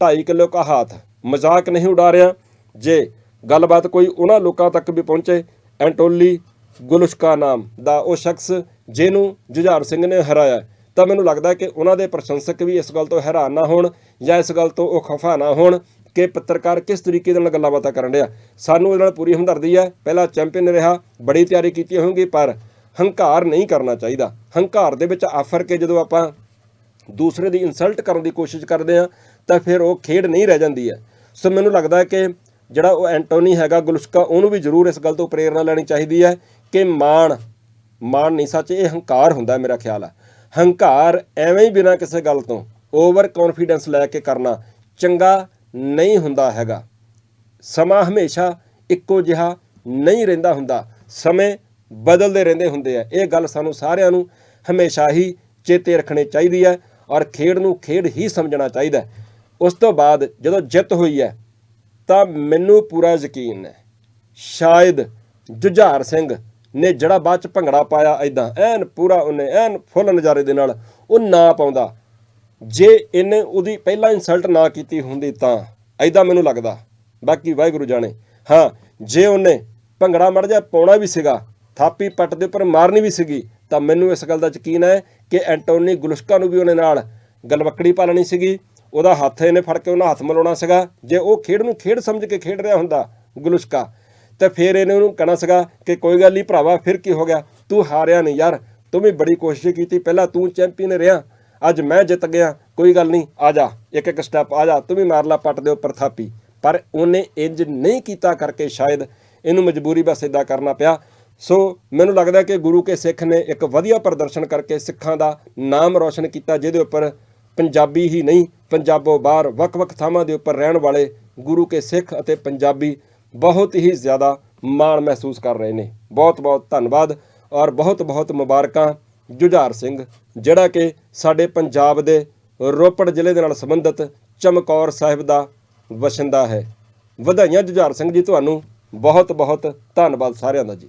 S1: 2.5 ਕਿਲੋ ਕਾ ਹਾਥ, ਮਜ਼ਾਕ ਨਹੀਂ ਉਡਾ ਰਿਹਾ ਜੇ ਗੱਲਬਾਤ ਕੋਈ ਉਹਨਾਂ ਲੋਕਾਂ ਤੱਕ ਵੀ ਪਹੁੰਚੇ, ਐਂਟੋਲੀ ਗੁਲਸ਼ਕਾ ਨਾਮ ਦਾ ਉਹ ਸ਼ਖਸ ਜਿਹਨੂੰ ਜੁਝਾਰ ਸਿੰਘ ਨੇ ਹਰਾਇਆ, ਤਾਂ ਮੈਨੂੰ ਲੱਗਦਾ ਕਿ ਉਹਨਾਂ ਦੇ ਪ੍ਰਸ਼ੰਸਕ ਵੀ ਇਸ ਗੱਲ ਤੋਂ ਹੈਰਾਨ ਨਾ ਹੋਣ ਜਾਂ ਇਸ ਗੱਲ ਤੋਂ ਉਹ ਖਫਾ ਨਾ ਹੋਣ ਕਿ ਪੱਤਰਕਾਰ ਕਿਸ ਤਰੀਕੇ ਦੇ ਨਾਲ ਗੱਲਾਂ ਬਾਤਾਂ ਕਰਨ ਰਿਹਾ ਸਾਨੂੰ ਇਹਦੇ ਨਾਲ ਪੂਰੀ ਹਮਦਰਦੀ ਹੈ, ਪਹਿਲਾ ਚੈਂਪੀਅਨ ਰਿਹਾ, ਬੜੀ ਤਿਆਰੀ ਕੀਤੀ ਹੋਊਗੀ, ਪਰ ਹੰਕਾਰ ਨਹੀਂ ਕਰਨਾ ਚਾਹੀਦਾ। ਹੰਕਾਰ ਦੇ ਵਿੱਚ ਆਫਰ ਕੇ ਜਦੋਂ ਆਪਾਂ ਦੂਸਰੇ ਦੀ ਇਨਸਲਟ ਕਰਨ ਦੀ ਕੋਸ਼ਿਸ਼ ਕਰਦੇ ਆ, ਤਾਂ ਫਿਰ ਉਹ ਖੇਡ ਨਹੀਂ ਰਹਿ ਜਾਂਦੀ ਹੈ। ਸੋ ਮੈਨੂੰ ਲੱਗਦਾ ਹੈ ਕਿ ਜਿਹੜਾ ਉਹ ਐਂਟੋਨੀ ਹੈਗਾ ਗੁਲਸ਼ਕਾ ਉਹਨੂੰ ਵੀ ਜ਼ਰੂਰ ਇਸ ਗੱਲ ਤੋਂ ਪ੍ਰੇਰਣਾ ਲੈਣੀ ਚਾਹੀਦੀ ਹੈ ਕਿ ਮਾਣ ਮਾਣ ਨਹੀਂ ਸੱਚ, ਇਹ ਹੰਕਾਰ ਹੁੰਦਾ ਮੇਰਾ ਖਿਆਲ ਆ। ਹੰਕਾਰ ਐਵੇਂ ਹੀ ਬਿਨਾਂ ਕਿਸੇ ਗੱਲ ਤੋਂ ਓਵਰ ਕੌਨਫੀਡੈਂਸ ਲੈ ਕੇ ਕਰਨਾ ਚੰਗਾ ਨਹੀਂ ਹੁੰਦਾ ਹੈਗਾ। ਸਮਾਂ ਹਮੇਸ਼ਾ ਇੱਕੋ ਜਿਹਾ ਨਹੀਂ ਰਹਿੰਦਾ ਹੁੰਦਾ। ਸਮੇਂ ਬਦਲਦੇ ਰਹਿੰਦੇ ਹੁੰਦੇ ਆ। ਇਹ ਗੱਲ ਸਾਨੂੰ ਸਾਰਿਆਂ ਨੂੰ ਹਮੇਸ਼ਾ ਹੀ ਚੇਤੇ ਰੱਖਣੀ ਚਾਹੀਦੀ ਹੈ। ਔਰ ਖੇਡ ਨੂੰ ਖੇਡ ਹੀ ਸਮਝਣਾ ਚਾਹੀਦਾ ਉਸ ਤੋਂ ਬਾਅਦ ਜਦੋਂ ਜਿੱਤ ਹੋਈ ਹੈ, ਤਾਂ ਮੈਨੂੰ ਪੂਰਾ ਯਕੀਨ ਹੈ। ਸ਼ਾਇਦ ਜੁਝਾਰ ਸਿੰਘ ਨੇ ਜਿਹੜਾ ਬਾਅਦ ਚ ਭੰਗੜਾ ਪਾਇਆ ਐਦਾਂ ਐਨ ਪੂਰਾ ਉਹਨੇ, ਐਨ ਫੁੱਲ ਨਜ਼ਾਰੇ ਦੇ ਨਾਲ ਉਹ ਨਾ ਪਾਉਂਦਾ। ਜੇ ਇਹਨੇ ਉਹਦੀ ਪਹਿਲਾਂ ਇਨਸਲਟ ਨਾ ਕੀਤੀ ਹੁੰਦੀ ਤਾਂ ਐਦਾਂ ਮੈਨੂੰ ਲੱਗਦਾ। ਬਾਕੀ ਵਾਹਿਗੁਰੂ ਜਾਣੇ, ਹਾਂ, ਜੇ ਉਹਨੇ ਭੰਗੜਾ ਮੜ ਜਾ ਪਾਉਣਾ ਵੀ ਸੀਗਾ, ਥਾਪੀ ਪੱਟ ਦੇ ਉੱਪਰ ਮਾਰਨੀ ਵੀ ਸੀਗੀ ਤਾਂ ਮੈਨੂੰ ਇਸ ਗੱਲ ਦਾ ਯਕੀਨ ਹੈ ਕਿ ਐਂਟੋਨੀ ਗੁਲਸ਼ਕਾ ਨੂੰ ਵੀ ਉਹਨੇ ਨਾਲ ਗਲਵੱਕੜੀ ਪਾ ਲੈਣੀ ਸੀਗੀ। ਉਹਦਾ ਹੱਥ ਇਹਨੇ ਫੜ ਕੇ ਉਹਨਾਂ ਹੱਥ ਮਿਲਾਉਣਾ ਸੀਗਾ। ਜੇ ਉਹ ਖੇਡ ਨੂੰ ਖੇਡ ਸਮਝ ਕੇ ਖੇਡ ਰਿਹਾ ਹੁੰਦਾ, ਗੁਲਸ਼ਕਾ, ਤੇ ਫਿਰ ਇਹਨੇ ਉਹਨੂੰ ਕਹਿਣਾ ਸੀਗਾ ਕਿ ਕੋਈ ਗੱਲ ਨਹੀਂ ਭਰਾਵਾ, ਫਿਰ ਕੀ ਹੋ ਗਿਆ? ਤੂੰ ਹਾਰਿਆ ਨਹੀਂ ਯਾਰ, ਤੂੰ ਵੀ ਬੜੀ ਕੋਸ਼ਿਸ਼ ਕੀਤੀ, ਪਹਿਲਾਂ ਤੂੰ ਚੈਂਪੀਅਨ ਰਿਹਾ, ਅੱਜ ਮੈਂ ਜਿੱਤ ਗਿਆ, ਕੋਈ ਗੱਲ ਨਹੀਂ, ਆ ਜਾ, ਇੱਕ ਇੱਕ ਸਟੈਪ ਆ ਜਾ, ਤੂੰ ਵੀ ਮਾਰ ਲਾ ਪੱਟ ਦੇ ਉੱਪਰ ਥਾਪੀ। ਪਰ ਉਹਨੇ ਇੰਜ ਨਹੀਂ ਕੀਤਾ ਕਰਕੇ ਸ਼ਾਇਦ ਇਹਨੂੰ ਮਜਬੂਰੀ ਬਸ ਇਦਾਂ ਕਰਨਾ ਪਿਆ। ਸੋ ਮੈਨੂੰ ਲੱਗਦਾ ਕਿ ਗੁਰੂ ਕੇ ਸਿੱਖ ਨੇ ਇੱਕ ਵਧੀਆ ਪ੍ਰਦਰਸ਼ਨ ਕਰਕੇ ਸਿੱਖਾਂ ਦਾ ਨਾਮ ਰੌਸ਼ਨ ਕੀਤਾ, ਜਿਹਦੇ ਉੱਪਰ ਪੰਜਾਬੀ ਹੀ ਨਹੀਂ, ਪੰਜਾਬੋਂ ਬਾਹਰ ਵੱਖ-ਵੱਖ ਥਾਵਾਂ ਦੇ ਉੱਪਰ ਰਹਿਣ ਵਾਲੇ ਗੁਰੂ ਕੇ ਸਿੱਖ ਅਤੇ ਪੰਜਾਬੀ ਬਹੁਤ ਹੀ ਜ਼ਿਆਦਾ ਮਾਣ ਮਹਿਸੂਸ ਕਰ ਰਹੇ ਨੇ। ਬਹੁਤ-ਬਹੁਤ ਧੰਨਵਾਦ ਔਰ ਬਹੁਤ-ਬਹੁਤ ਮੁਬਾਰਕਾਂ ਜੁਝਾਰ ਸਿੰਘ, ਜਿਹੜਾ ਕਿ ਸਾਡੇ ਪੰਜਾਬ ਦੇ ਰੋਪੜ ਜ਼ਿਲ੍ਹੇ ਦੇ ਨਾਲ ਸੰਬੰਧਿਤ ਚਮਕੌਰ ਸਾਹਿਬ ਦਾ ਵਸਿੰਦਾ ਹੈ। ਵਧਾਈਆਂ ਜੁਝਾਰ ਸਿੰਘ ਜੀ, ਤੁਹਾਨੂੰ ਬਹੁਤ-ਬਹੁਤ ਧੰਨਵਾਦ ਸਾਰਿਆਂ ਦਾ ਜੀ।